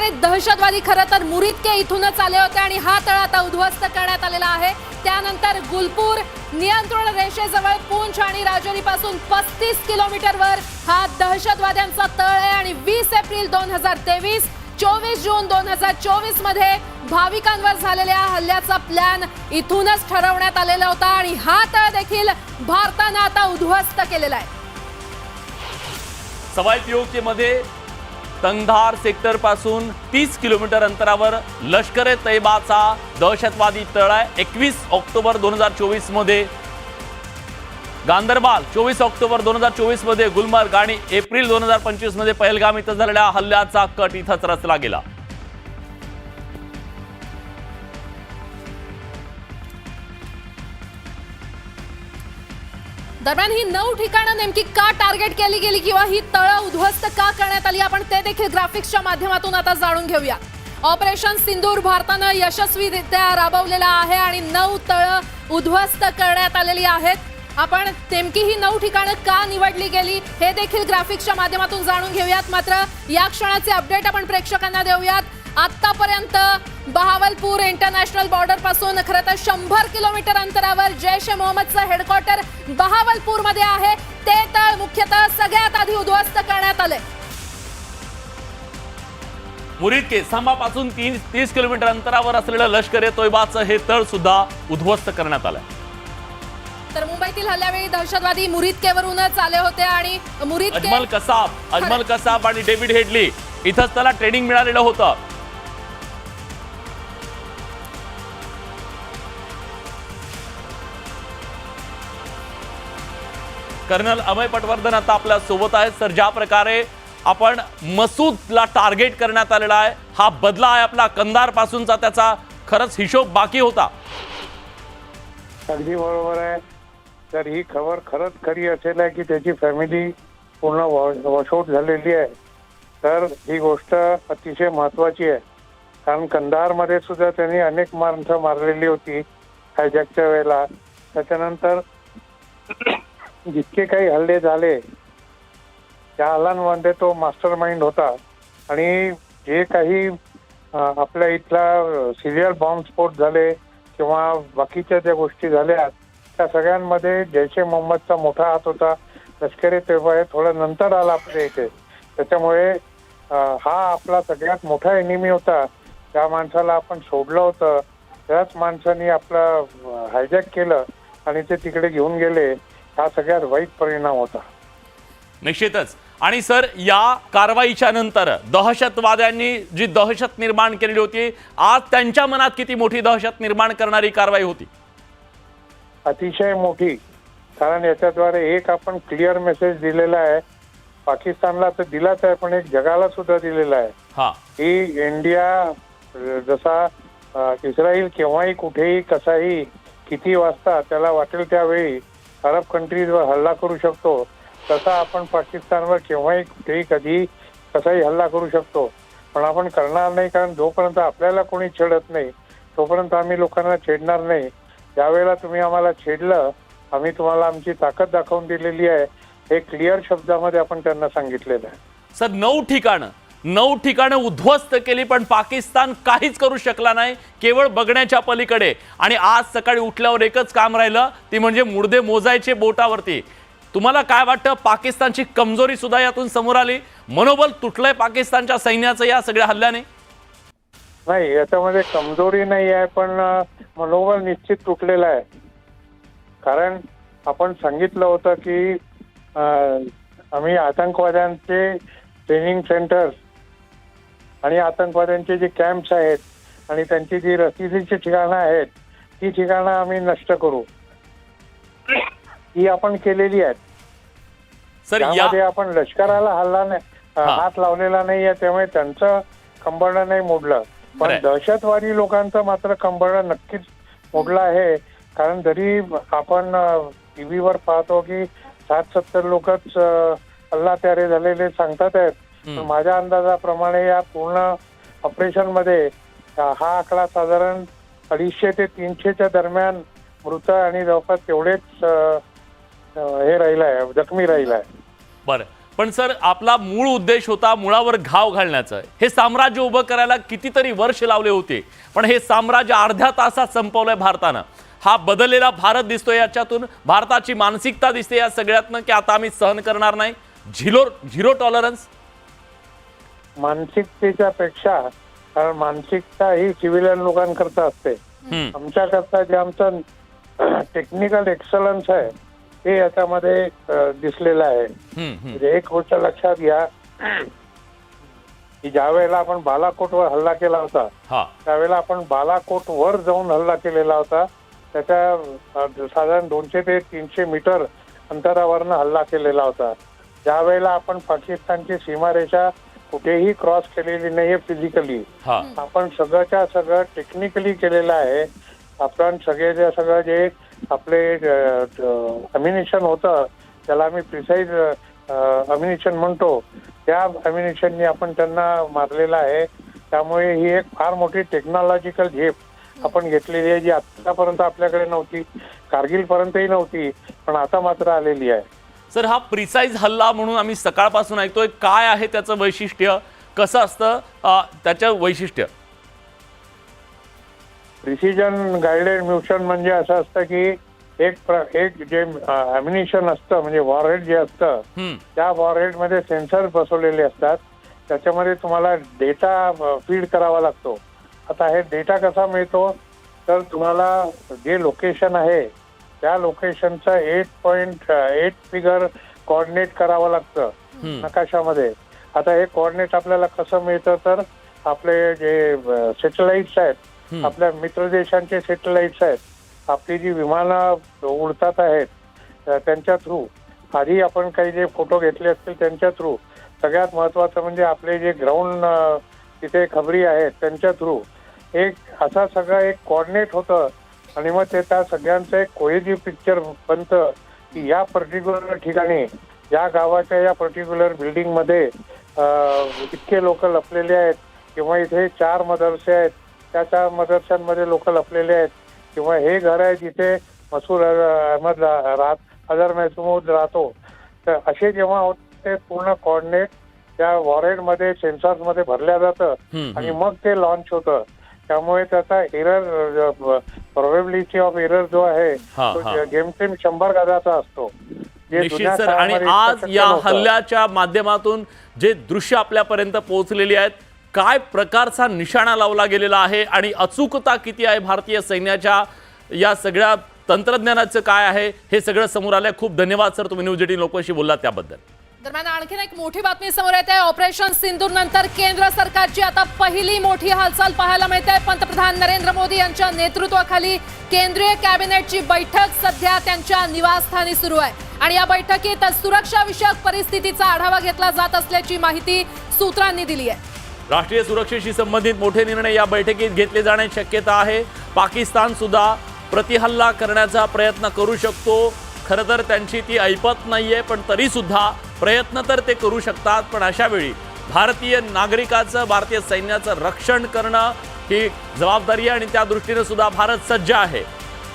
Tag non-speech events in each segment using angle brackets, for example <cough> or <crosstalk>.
असणारे दहशतवादी खरं तर मुरिदके इथूनच आले होते आणि हा तळ आता उद्ध्वस्त करण्यात आलेला आहे. त्यानंतर गुलपूर नियंत्रण रेषेजवळ पूंछ आणि राजौरी पासून पस्तीस किलोमीटरवर हा दहशतवाद्यांचा तळ आहे आणि वीस एप्रिल दोन हजार तेवीस चोवीस जून दोन हजार चोवीसमध्ये भाविकांवर झालेल्या हल्ल्याचा प्लॅन इथूनच ठरवण्यात आलेला होता आणि हा तळ देखील भारतानं आता उद्ध्वस्त केलेला आहे. सवाई पीओके मध्ये सेक्टरपासून तीस किलोमीटर अंतरावर लष्कर ए तैबाचा दहशतवादी तळ आहे एकवीस ऑक्टोबर दोन हजार चोवीसमध्ये. गांदरबाल चोवीस ऑक्टोबर दोन हजार चोवीसमध्ये गुलमर्ग आणि एप्रिल दोन हजार पंचवीसमध्ये पहलगाम इथं झालेल्या हल्ल्याचा कट इथंच रचला गेला. दरम्यान ही नऊ ठिकाणं नेमकी का टार्गेट केली गेली किंवा ही तळं उद्ध्वस्त का करण्यात आली आपण ते देखील ग्राफिक्सच्या माध्यमातून आता जाणून घेऊया. ऑपरेशन सिंदूर भारतानं यशस्वीरित्या राबवलेला आहे आणि नऊ तळं उद्ध्वस्त करण्यात आलेली आहेत. आपण नेमकी ही नऊ ठिकाणं का निवडली गेली हे देखील ग्राफिक्सच्या माध्यमातून जाणून घेऊयात. मात्र या क्षणाचे अपडेट आपण प्रेक्षकांना देऊयात. आतापर्यंत बहावलपूर इंटरनॅशनल बॉर्डरपासून खरं तर शंभर किलोमीटर अंतरावर जैश ए मोहम्मदचं हेडक्वार्टर बहावलपूरमध्ये आहे. ते तळ मुख्यतः सगळ्यात आधी उद्ध्वस्त करण्यात आले मुरीद के सांबापासून तीन तीस किलोमीटर अंतरावर असलेलं लष्कर ए तोयबाचं हे तळ सुद्धा उद्ध्वस्त करण्यात आलंय. तर मुंबईतील हल्ल्यावेळी दहशतवादी मुरिदकेवरूनच आले होते आणि मुरिदके अजमल कसाब अजमल कसाब आणि डेव्हिड हेडली इथंच त्याला ट्रेनिंग मिळालेलं होतं. कर्नल अभय पटवर्धन आता आपल्यासोबत आहेत. तर ज्या प्रकारे आपण मसूदला टार्गेट करण्यात आलेला आहे हा बदला आहे आपला कंदार पासूनचा त्याचा खरंच हिशोब बाकी होता. अगदी बरोबर आहे. तर ही खबर खरंच खरी असेल आहे की त्याची फॅमिली पूर्ण वॉशआउट झालेली आहे. तर ही गोष्ट अतिशय महत्वाची आहे. कारण कंदारमध्ये सुद्धा त्यांनी अनेक माणसं मारलेली होती हायजॅकच्या वेळेला. त्याच्यानंतर जितके काही हल्ले झाले त्या हल्ल्यांमध्ये तो मास्टर माइंड होता. आणि जे काही आपल्या इथला सिरियल बॉम्ब स्फोट झाले किंवा बाकीच्या ज्या गोष्टी झाल्या त्या सगळ्यांमध्ये जैश ए मोहम्मदचा मोठा हात होता. लष्करी तेव्हा हे थोडं नंतर आला आपल्या इथे. त्याच्यामुळे हा आपला सगळ्यात मोठा एनिमी होता. त्या माणसाला आपण सोडलं होतं. त्याच माणसाने आपलं हायजॅक केलं आणि ते तिकडे घेऊन गेले. हा सगळ्यात वाईट परिणाम होता. निश्चितच. आणि सर या कारवाईच्या नंतर दहशतवाद्यांनी जी दहशत निर्माण केलेली होती आज त्यांच्या मनात किती मोठी दहशत निर्माण करणारी कारवाई होती? अतिशय मोठी. कारण याच्याद्वारे एक आपण क्लिअर मेसेज दिलेला आहे. पाकिस्तानला तर दिलाच आहे पण एक जगाला सुद्धा दिलेला आहे. हा. की इंडिया जसा अ, इस्रायल केव्हाही कुठेही कसाही किती वाजता त्याला वाटेल त्यावेळी अरब कंट्रीजवर हल्ला करू शकतो तसा आपण पाकिस्तानवर केव्हाही कुठेही कधी कसाही हल्ला करू शकतो. पण आपण करणार नाही कारण जोपर्यंत आपल्याला कोणी छेडत नाही तोपर्यंत आम्ही लोकांना छेडणार नाही. ज्यावेळेला तुम्ही आम्हाला छेडलं आम्ही तुम्हाला आमची ताकद दाखवून दिलेली आहे. हे क्लिअर शब्दामध्ये आपण त्यांना सांगितलेलं आहे. सर नऊ ठिकाणं. नऊ ठिकाणं उद्ध्वस्त केली पण पाकिस्तान काहीच करू शकला नाही केवळ बघण्याच्या पलीकडे. आणि आज सकाळी उठल्यावर एकच काम राहिलं ती म्हणजे मुर्दे मोजायचे बोटावरती. तुम्हाला काय वाटतं पाकिस्तानची कमजोरी सुद्धा यातून समोर आली? मनोबल तुटलंय पाकिस्तानच्या सैन्याचं या सगळ्या हल्ल्याने? नाही याच्यामध्ये कमजोरी नाही आहे पण मनोबल निश्चित तुटलेलं आहे. कारण आपण सांगितलं होतं की आम्ही आतंकवाद्यांचे ट्रेनिंग सेंटर्स आणि आतंकवाद्यांचे जे कॅम्प्स आहेत आणि त्यांची जी रसिदीची ठिकाणं आहेत ती ठिकाणं आम्ही नष्ट करू ही आपण केलेली आहेत त्यामध्ये आपण लष्कराला हल्ला नाही. हात लावलेला नाहीये त्यामुळे त्यांचं कंबरडं नाही मोडलं पण. दहशतवादी लोकांचं मात्र कंबरडं नक्कीच मोडलं आहे कारण जरी आपण टीव्हीवर पाहतो की साठ सत्तर लोकच हल्ला त्यारे झालेले सांगतात आहेत हम्म. माझ्या अंदाजाप्रमाणे या पूर्ण ऑपरेशनमध्ये हा आकडा साधारण अडीचशे ते तीनशेच्या दरम्यान मृत आणि जवळपास तेवढेच हे राहिलं आहे जखमी राहिलं आहे. बरं. पण सर आपला मूळ उद्देश होता मुळावर घाव घालण्याचं. हे साम्राज्य उभं करायला कितीतरी वर्ष लावले होते. पण हे साम्राज्य अर्ध्या तासात संपवलंय भारतानं. हा बदललेला भारत दिसतोय याच्यातून. भारताची मानसिकता दिसते या सगळ्यातनं की आता आम्ही सहन करणार नाही. झिरो झिरो टॉलरन्स मानसिकतेच्या पेक्षा कारण मानसिकता ही सिव्हिलियन लोकांकरता असते. आमच्याकरता जे आमचं <clears throat> टेक्निकल एक्सलन्स आहे ते याच्यामध्ये दिसलेलं आहे. म्हणजे एक गोष्ट लक्षात घ्या की ज्या वेळेला आपण बालाकोटवर हल्ला केला होता त्यावेळेला आपण बालाकोट वर जाऊन हल्ला केलेला होता. त्याच्या साधारण दोनशे ते तीनशे मीटर अंतरावरनं हल्ला केलेला होता. ज्या वेळेला आपण पाकिस्तानची सीमारेषा कुठेही क्रॉस केलेली नाहीये फिजिकली हा. आपण सगळंच्या सगळं टेक्निकली केलेलं आहे. आपण सगळेच्या सगळं जे आपले अम्युनिशन होतं त्याला आम्ही प्रिसाईज अम्युनिशन म्हणतो. त्या अम्युनिशननी आपण त्यांना मारलेलं आहे. त्यामुळे ही एक फार मोठी टेक्नॉलॉजिकल झेप आपण घेतलेली आहे जी आतापर्यंत आपल्याकडे नव्हती. कारगिल पर्यंतही नव्हती पण आता मात्र आलेली आहे. सर हा प्रिसाईज हल्ला म्हणून आम्ही सकाळपासून ऐकतोय. काय आहे त्याचं वैशिष्ट्य? कसं असतं? त्याचं वैशिष्ट्य. प्रिसिजन गायडेड म्युशन म्हणजे असं असतं की एक प्र- एक जे अम्युनिशन असतं म्हणजे वॉरहेड जे असतं त्या वॉरहेडमध्ये सेन्सर बसवलेले असतात. त्याच्यामध्ये तुम्हाला डेटा फीड करावा लागतो. आता हे डेटा कसा मिळतो? तर तुम्हाला जे लोकेशन आहे त्या लोकेशनचं eight point eight figure coordinate करावं लागतं. नकाशामध्ये आता हे कॉर्डिनेट आपल्याला कसं मिळतं तर आपले जे सॅटेलाइट्स आहेत. आपल्या मित्र देशांचे सॅटेलाइट्स आहेत आपली जी विमानं उडतात आहेत त्यांच्या थ्रू आधी आपण काही जे फोटो घेतले असतील त्यांच्या थ्रू सगळ्यात महत्वाचं म्हणजे आपले जे ग्राउंड तिथे खबरी आहेत त्यांच्या थ्रू एक असा सगळं एक कॉर्डिनेट होतं आणि मग ते त्या सगळ्यांचं एक कोहेजिव्ह पिक्चर बनतं की या पर्टिक्युलर ठिकाणी या गावाच्या या पर्टिक्युलर बिल्डिंगमध्ये अं, इतके लोक लपलेले आहेत. किंवा इथे चार मदरसे आहेत. त्या चार मदरशांमध्ये लोक लपलेले आहेत. किंवा हे घर आहे जिथे मसूर अहमद राहत अजर महसूद राहतो. तर असे जेव्हा होते पूर्ण कॉर्डिनेट त्या वॉरेडमध्ये सेन्सॉर्समध्ये भरल्या जातं. आणि मग ते लॉन्च होतं. त्यामुळे त्याचा एरर प्रोबेबिलिटी ऑफ एरर जो आहे हा, तो हा. जेमतेम शंभर गजाचा असतो. जे निश्चित जुन्या सर. आणि काळामध्ये आज इतकं या नव्हतं. हल्ल्याच्या माध्यमातून जे दृश्य आपल्यापर्यंत पोहोचलेली आहेत काय प्रकारचा निशाणा लावला गेलेला आहे आणि अचूकता किती आहे भारतीय सैन्याच्या या सगळ्या तंत्रज्ञानाचं काय आहे हे सगळं समोर आलंय. खूप धन्यवाद सर. तुम्ही न्यूज एटीन लोकांशी बोललात त्याबद्दल. दरम्यान आणखीन एक मोठी बातमी समोर येते. ऑपरेशन सिंदूर नंतर केंद्र सरकारची आता पहिली मोठी हालचाल पाहायला मिळते. पंतप्रधान नरेंद्र मोदी यांच्या नेतृत्वाखाली केंद्रीय कॅबिनेटची बैठक सध्या त्यांच्या निवासस्थानी सुरू आहे. आणि या बैठकीत सुरक्षाविषयक परिस्थितीचा आढावा घेतला जात असल्याची माहिती सूत्रांनी दिली आहे. राष्ट्रीय सुरक्षेशी संबंधित मोठे निर्णय या बैठकीत घेतले जाण्याची शक्यता आहे. पाकिस्तान सुद्धा प्रतिहल्ला करण्याचा प्रयत्न करू शकतो. खरं तर त्यांची ती ऐपत नाहीये पण तरी सुद्धा प्रयत्न तर ते करू शकतात पण अशा वेळी भारतीय नागरिकाचं भारतीय सैन्याचं रक्षण करणं ही जबाबदारी आहे आणि त्या दृष्टीने सुद्धा भारत सज्ज आहे.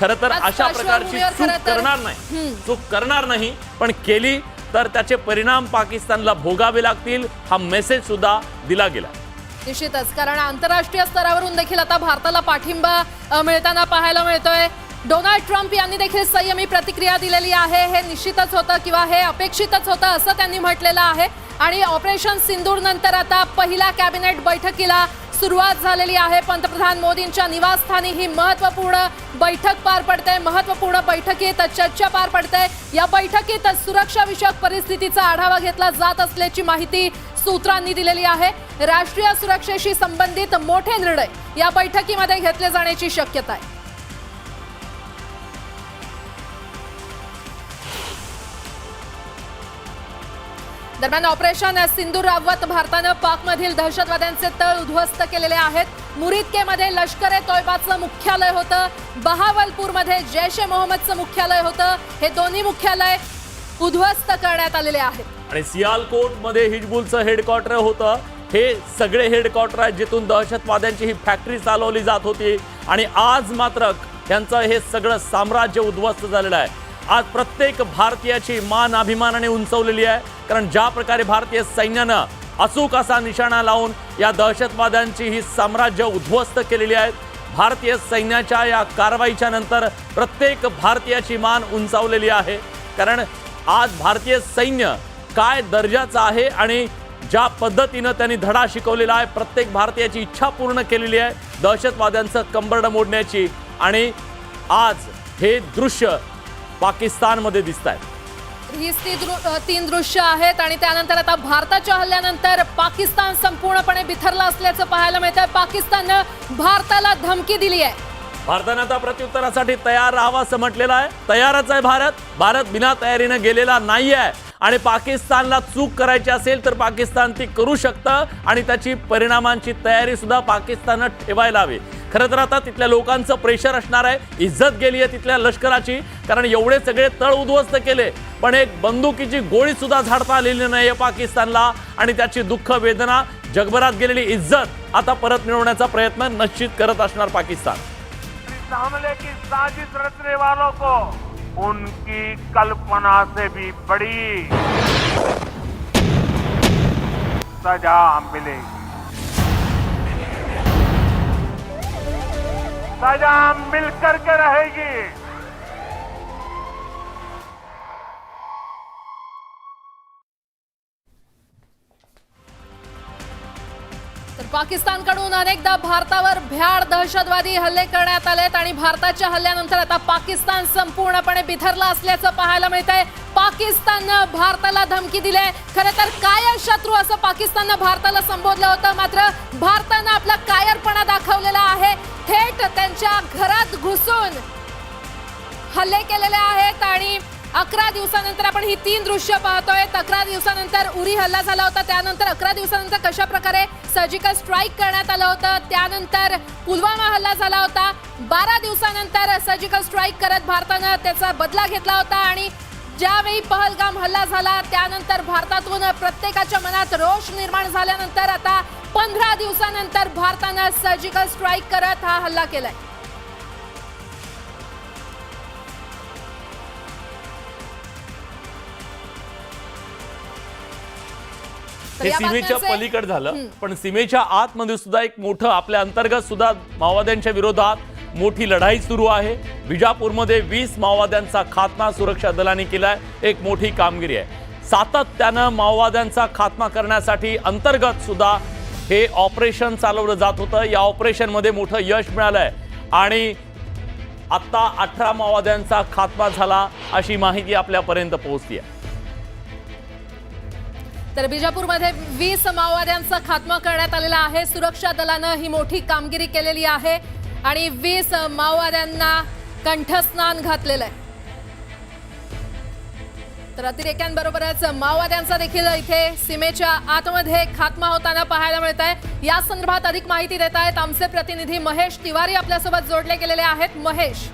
खरं तर अशा प्रकारची चूक करणार नाही. चूक करणार नाही पण केली तर त्याचे परिणाम पाकिस्तानला भोगावे लागतील हा मेसेज सुद्धा दिला गेला. निश्चितच कारण आंतरराष्ट्रीय स्तरावरून देखील आता भारताला पाठिंबा मिळताना पाहायला मिळतोय. डोनाल्ड ट्रम्प यांनी देखील संयमी प्रतिक्रिया दिलेली आहे. हे निश्चितच होतं किंवा हे अपेक्षितच होतं असं त्यांनी म्हटलेलं आहे. आणि ऑपरेशन सिंदूर नंतर आता पहिल्या कॅबिनेट बैठकीला सुरुवात झालेली आहे. पंतप्रधान मोदींच्या निवासस्थानी ही महत्त्वपूर्ण बैठक पार पडते. महत्त्वपूर्ण बैठकीत चर्चा पार पडते. या बैठकीत सुरक्षाविषयक परिस्थितीचा आढावा घेतला जात असल्याची माहिती सूत्रांनी दिलेली आहे. राष्ट्रीय सुरक्षेशी संबंधित मोठे निर्णय या बैठकीमध्ये घेतले जाण्याची शक्यता आहे. दरम्यान ऑपरेशन सिंधू राबवत भारतानं पाकमधील दहशतवाद्यांचे तळ उद्ध्वस्त केलेले आहेत. मुरिदकेमध्ये लष्कर ए तोयबाचं मुख्यालय होतं. बहावलपूरमध्ये जैश ए मोहम्मदचं मुख्यालय होतं. हे दोन्ही मुख्यालय उद्ध्वस्त करण्यात आलेले आहेत. आणि सियालकोटमध्ये हिजबुलचं हेडक्वार्टर होतं. हे सगळे हेडक्वार्टर आहेत जिथून दहशतवाद्यांची ही फॅक्टरी चालवली जात होती. आणि आज मात्र यांचं हे सगळं साम्राज्य उद्ध्वस्त झालेलं आहे. आज प्रत्येक भारतीयाची मान अभिमानाने उंचवलेली आहे. कारण ज्या प्रकारे भारतीय सैन्यानं अचूक असा निशाणा लावून या दहशतवाद्यांची ही साम्राज्य उद्ध्वस्त केलेली आहेत भारतीय सैन्याच्या या कारवाईच्या नंतर प्रत्येक भारतीयाची मान उंचावलेली आहे. कारण आज भारतीय सैन्य काय दर्जाचं आहे आणि ज्या पद्धतीनं त्यांनी धडा शिकवलेला आहे प्रत्येक भारतीयाची इच्छा पूर्ण केलेली आहे दहशतवाद्यांचं कंबरडं मोडण्याची. आणि आज हे दृश्य पाकिस्तानमध्ये दिसत आहे हीच ती दृ- अ, तीन दृश्य आहेत आणि त्यानंतर आता भारताच्या हल्ल्यानंतर पाकिस्तान संपूर्णपणे बिथरला असल्याचं पाहायला मिळतंय. पाकिस्ताननं भारताला धमकी दिली आहे. भारतानं आता प्रत्युत्तरासाठी तयार राहावं असं म्हटलेलं आहे. तयारच आहे भारत. भारत बिना तयारीनं गेलेला नाही आहे आणि पाकिस्तानला चूक करायची असेल तर पाकिस्तान ती करू शकतं आणि त्याची परिणामांची तयारी सुद्धा पाकिस्ताननं ठेवायला हवी. खरं तर आता तिथल्या लोकांचं प्रेशर असणार आहे. इज्जत गेली आहे तिथल्या लष्कराची. कारण एवढे सगळे तळ उद्ध्वस्त केले. पण एक बंदुकीची गोळी सुद्धा झाडता आलेली नाही आहे पाकिस्तानला. आणि त्याची दुःख वेदना जगभरात गेलेली इज्जत आता परत मिळवण्याचा प्रयत्न निश्चित करत असणार पाकिस्तान. हमले की साजिश रचने वालों को उनकी कल्पना से भी बड़ी सजा मिलेगी। सजा मिल करके रहेगी। तर पाकिस्तानकडून अनेकदा भारतावर भ्याड दहशतवादी हल्ले करण्यात आलेत आणि भारताच्या हल्ल्यानंतर आता पाकिस्तान संपूर्णपणे बिथरला असल्याचं पाहायला मिळत आहे पाकिस्ताननं भारताला धमकी दिली आहे खरं तर कायर शत्रू असं पाकिस्ताननं भारताला संबोधलं होतं मात्र भारतानं आपला कायरपणा दाखवलेला आहे. थेट त्यांच्या घरात घुसून हल्ले केलेले आहेत आणि अकरा दिवसानंतर आपण ही तीन दृश्य पाहतोय. अकरा दिवसानंतर उरी हल्ला झाला होता. त्यानंतर अकरा दिवसानंतर कशा प्रकारे सर्जिकल स्ट्राईक करण्यात आलं होतं? त्यानंतर पुलवामा हल्ला झाला होता. बारा दिवसानंतर सर्जिकल स्ट्राईक करत भारतानं त्याचा बदला घेतला होता आणि ज्यावेळी पहलगाम हल्ला झाला त्यानंतर भारतातून प्रत्येकाच्या मनात रोष निर्माण झाल्यानंतर आता पंधरा दिवसानंतर भारतानं सर्जिकल स्ट्राईक करत हा हल्ला केलाय. हे सीमेच्या पलीकडे झालं पण सीमेच्या आतमध्ये सुद्धा एक मोठं आपल्या अंतर्गत सुद्धा माओवाद्यांच्या विरोधात मोठी लढाई सुरू आहे. बिजापूरमध्ये वीस माओवाद्यांचा खात्मा सुरक्षा दलांनी केलाय एक मोठी कामगिरी आहे. सातत्यानं माओवाद्यांचा खात्मा करण्यासाठी अंतर्गत सुद्धा हे ऑपरेशन चालवलं जात होतं. या ऑपरेशनमध्ये मोठं यश मिळालंय. आणि आत्ता अठरा माओवाद्यांचा खात्मा झाला अशी माहिती आपल्यापर्यंत पोहोचली आहे. तर बिजापूरमध्ये वीस माओवाद्यांचा खात्मा करण्यात आलेला आहे. सुरक्षा दलानं ही मोठी कामगिरी केलेली आहे. आणि वीस माओवाद्यांना कंठस्नान घातलेलं आहे. तर अतिरेक्यांबरोबरच माओवाद्यांचा देखील इथे सीमेच्या आतमध्ये खात्मा होताना पाहायला मिळत आहे या संदर्भात अधिक माहिती देत आहेत आमचे प्रतिनिधी महेश तिवारी आपल्यासोबत जोडले गेलेले आहेत. महेश.